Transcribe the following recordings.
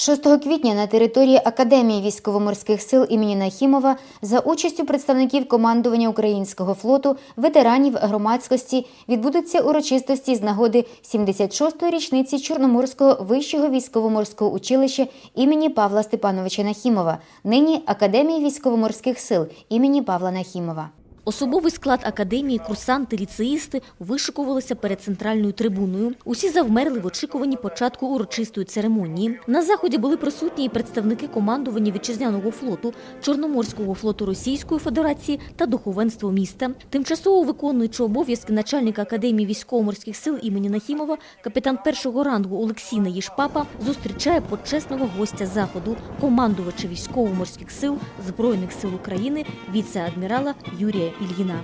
6 квітня на території Академії військово-морських сил імені Нахімова за участю представників командування українського флоту, ветеранів громадськості відбудуться урочистості з нагоди 76-ї річниці Чорноморського вищого військово-морського училища імені Павла Степановича Нахімова, нині Академії військово-морських сил імені Павла Нахімова. Особовий склад академії, курсанти, ліцеїсти вишикувалися перед центральною трибуною. Усі завмерли в очікуванні початку урочистої церемонії. На заході були присутні і представники командування вітчизняного флоту, Чорноморського флоту Російської Федерації та духовенство міста. Тимчасово виконуючи обов'язки начальника академії військово-морських сил імені Нахімова, капітан першого рангу Олексій Наїшпапа зустрічає почесного гостя заходу, командувача військово-морських сил Збройних сил України, віце-адмірала Юрія Ільїна.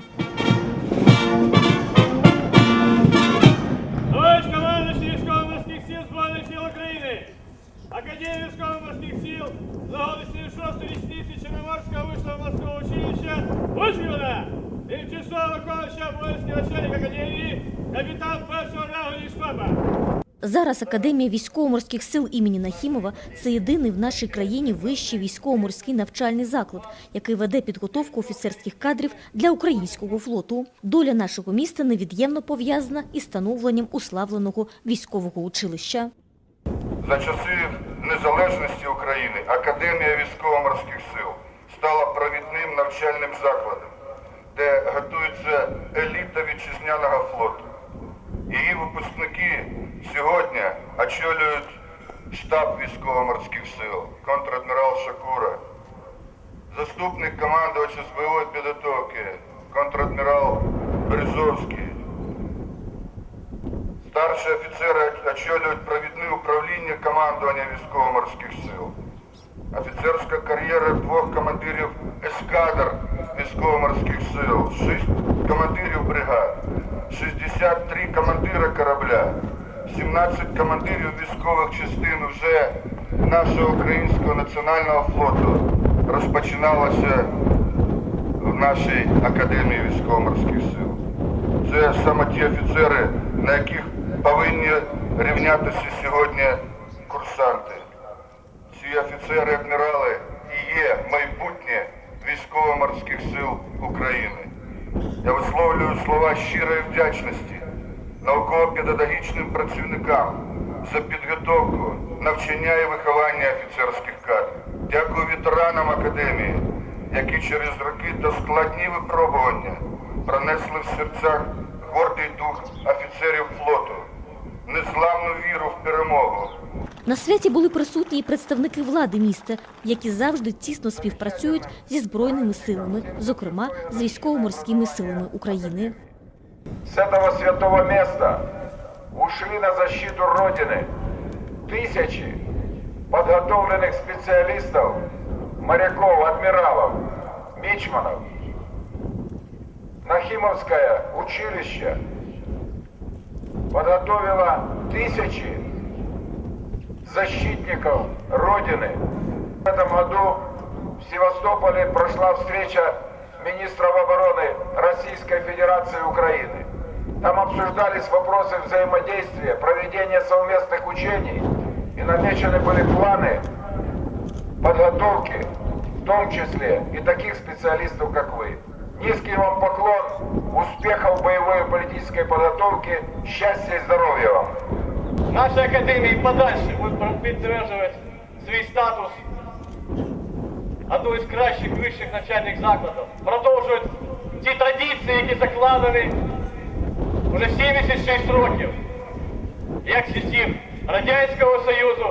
Товариш командуючий військово-морських сил Збройних сил України, Академія військово-морських сил, нагоди 76 річниці Чорноморського вищого морського училища Учміна, тимчасово виконуючий обов'язки начальник академії, капітан першого рангу Ніжпапа. Зараз Академія військово-морських сил імені Нахімова це єдиний в нашій країні вищий військово-морський навчальний заклад, який веде підготовку офіцерських кадрів для українського флоту. Доля нашого міста невід'ємно пов'язана із становленням уславленого військового училища. За часи незалежності України Академія військово-морських сил стала провідним навчальним закладом, де готується еліта вітчизняного флоту. Її випускники сьогодні очолюють штаб військово-морських сил, контрадмірал Шакура, заступник командувача з бойової підготовки, контрадмірал Березовський, Старші офіцери очолюють провідне управління командування військово-морських сил. Офіцерська кар'єра двох командирів ескадр військово-морських сил, шість командирів бригад, 63 командира корабля, 17 командирів військових частин вже нашого українського національного флоту розпочиналося в нашій академії військово-морських сил. Це саме ті офіцери, на яких повинні рівнятися сьогодні курсанти. Ці офіцери, адмірали і є майбутнє військово-морських сил України. Я висловлюю слова щирої вдячності науково-педагогічним працівникам за підготовку, навчання і виховання офіцерських кадрів. Дякую ветеранам академії, які через роки та складні випробування пронесли в серцях гордий дух офіцерів флоту, незламну віру в перемогу. На святі були присутні і представники влади міста, які завжди тісно співпрацюють зі збройними силами, зокрема з військово-морськими силами України. С этого святого места ушли на защиту Родины тысячи подготовленных специалистов, моряков, адмиралов, мичманов. Нахимовское училище подготовило тысячи защитников Родины. В этом году в Севастополе прошла встреча министров обороны Российской Федерации Украины. Там обсуждались вопросы взаимодействия, проведения совместных учений и намечены были планы подготовки, в том числе и таких специалистов, как вы. Низкий вам поклон, успехов в боевой и политической подготовке, счастья и здоровья вам! Наша академія і подальше буде підтверджувати свій статус одного із кращих вищих навчальних закладів. Продовжують ті традиції, які закладені вже 76 років, як з часів Радянського Союзу,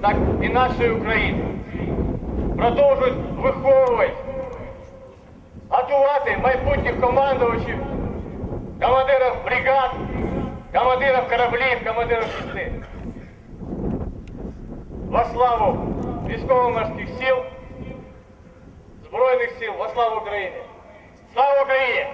так і нашої України. Продовжують виховувати, готувати майбутніх командувачів, командирів бригад, командирів кораблів, командирів частин. Во славу військово-морських сил, Збройних сил, во славу України. Слава Україні!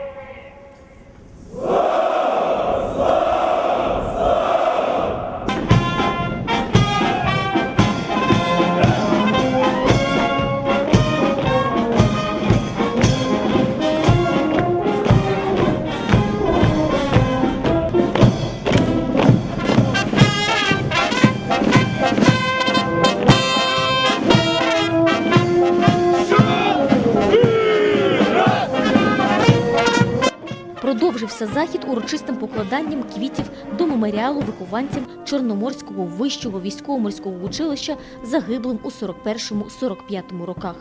Завершився захід урочистим покладанням квітів до меморіалу вихованцям Чорноморського вищого військово-морського училища загиблим у 41-45 роках.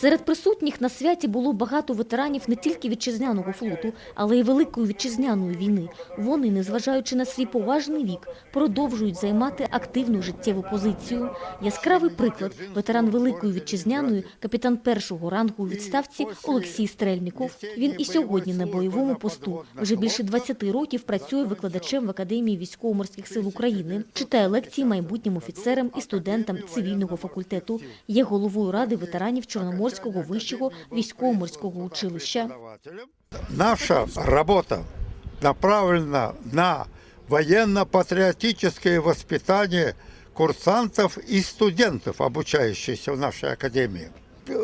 Серед присутніх на святі було багато ветеранів не тільки вітчизняного флоту, але й Великої вітчизняної війни. Вони, незважаючи на свій поважний вік, продовжують займати активну життєву позицію. Яскравий приклад ветеран Великої вітчизняної, капітан першого рангу у відставці Олексій Стрельніков. Він і сьогодні на бойовому посту. Вже більше 20 років працює викладачем в Академії військово-морських сил України, читає лекції майбутнім офіцерам і студентам цивільного факультету. Є головою ради ветеранів Чорноморського вищого військово-морського училища. Наша работа направлена на военно-патриотическое воспитание курсантов и студентов, обучающихся в нашей академии.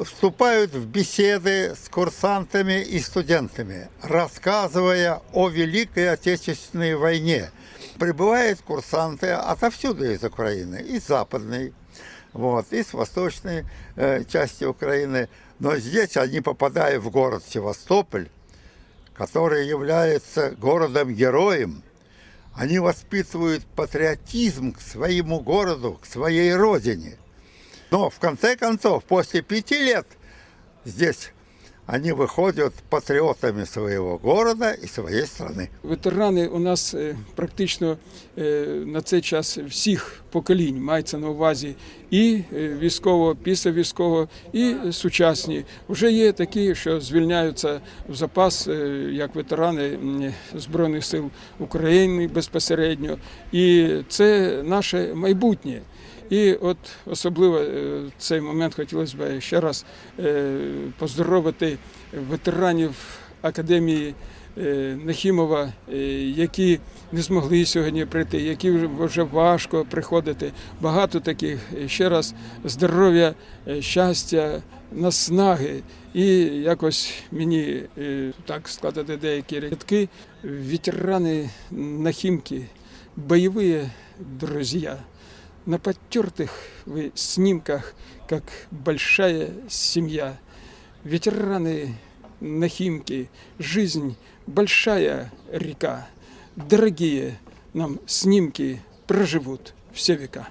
Вступают в беседы с курсантами и студентами, рассказывая о Великой Отечественной войне. Прибывают курсанты отовсюду из Украины, из Западной, вот, и с восточной э, части Украины. Но здесь они попадают в город Севастополь, который является городом-героем. Они воспитывают патриотизм к своему городу, к своей родине. Но в конце концов, после пяти лет здесь они выходят патриотами своего города и своей страны. Ветерани у нас е, практично е, на цей час всіх поколінь мається на увазі і е, військово, після військово, і сучасні. Вже є такі, що звільняються в запас як ветерани Збройних сил України безпосередньо. І це наше майбутнє. І от особливо е, в цей момент хотілося б ще раз е, поздоровити ветеранів академії е, Нахімова, е, які не змогли сьогодні прийти, які вже- важко приходити. Багато таких Е, ще раз здоров'я, е, щастя, наснаги. І якось мені е, так складати деякі рядки. Ветерани Нахімки, бойові друзі На потертых вы снимках, как большая семья. Ветераны Нахимки, жизнь большая река. Дорогие нам снимки проживут все века.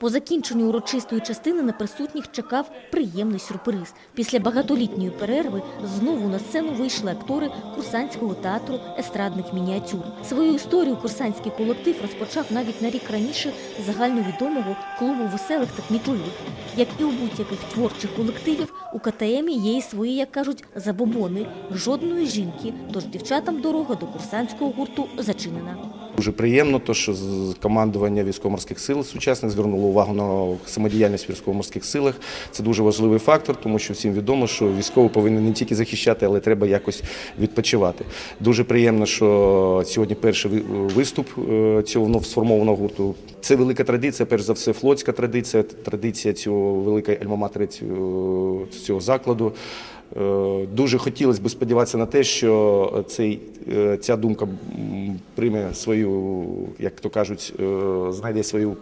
По закінченню урочистої частини на присутніх чекав приємний сюрприз. Після багатолітньої перерви знову на сцену вийшли актори курсантського театру естрадних мініатюр. Свою історію курсантський колектив розпочав навіть на рік раніше загальновідомого клубу веселих та кмітливих. Як і у будь-яких творчих колективів, у КТМі є і свої, як кажуть, забобони. Жодної жінки, тож дівчатам дорога до курсантського гурту зачинена. Дуже приємно, то що командування військово-морських сил сучасних звернуло увагу на самодіяльність військово-морських силах. Це дуже важливий фактор, тому що всім відомо, що військовий повинен не тільки захищати, але треба якось відпочивати. Дуже приємно, що сьогодні перший виступ е, цього сформованого гурту. Це велика традиція, перш за все, флотська традиція, традиція цього великої альмаматери цього закладу. Е, Дуже хотілося б сподіватися на те, що цей, е, ця думка прийме свою, як то кажуть, е, знайде свою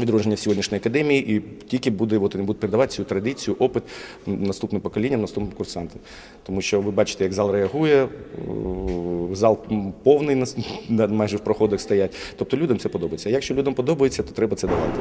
відродження в сьогоднішній академії і тільки буде от, будуть передавати цю традицію, опит наступним поколінням, наступним курсантам. Тому що ви бачите, як зал реагує, зал повний, майже в проходах стоять. Тобто людям це подобається. Якщо людям подобається, то треба це давати.